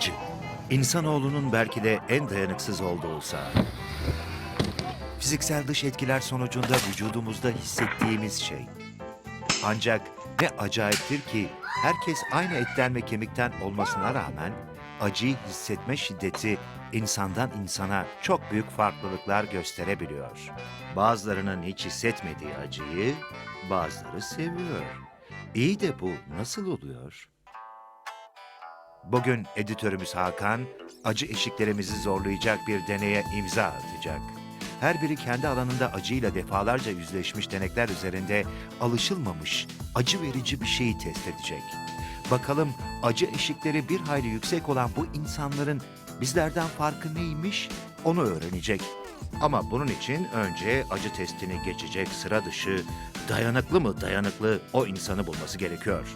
Acı. İnsanoğlunun belki de en dayanıksız olduğu saha. Fiziksel dış etkiler sonucunda vücudumuzda hissettiğimiz şey. Ancak ne acayiptir ki herkes aynı etten ve kemikten olmasına rağmen acıyı hissetme şiddeti insandan insana çok büyük farklılıklar gösterebiliyor. Bazılarının hiç hissetmediği acıyı bazıları seviyor. İyi de bu nasıl oluyor? Bugün editörümüz Hakan, acı eşiklerimizi zorlayacak bir deneye imza atacak. Her biri kendi alanında acıyla defalarca yüzleşmiş denekler üzerinde alışılmamış, acı verici bir şeyi test edecek. Bakalım acı eşikleri bir hayli yüksek olan bu insanların bizlerden farkı neymiş onu öğrenecek. Ama bunun için önce acı testini geçecek sıra dışı, dayanıklı mı dayanıklı o insanı bulması gerekiyor.